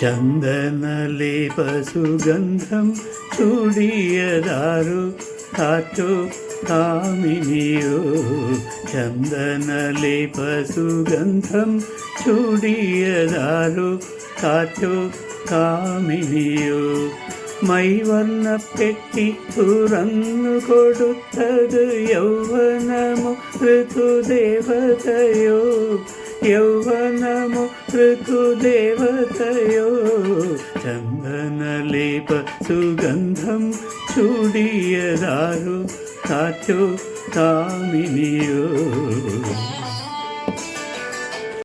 ചന്ദനലേപ സുഗന്ധം ചൂടിയതാരു കാറ്റു കാമിനിയോ. ചന്ദനലേപ സുഗന്ധം ചൂടിയതാരു കാറ്റു കാമിനിയോ. മൈവർണപ്പെട്ടി തുറന്നു കൊടുത്തത് യൗവനമോ ഋതുദേവതയോ. യൗവനമോ ഋതുദേവതയോ ചന്ദനലേപ സുഗന്ധം ചൂടിയതാരോ കാറ്റോ കാമിനിയോ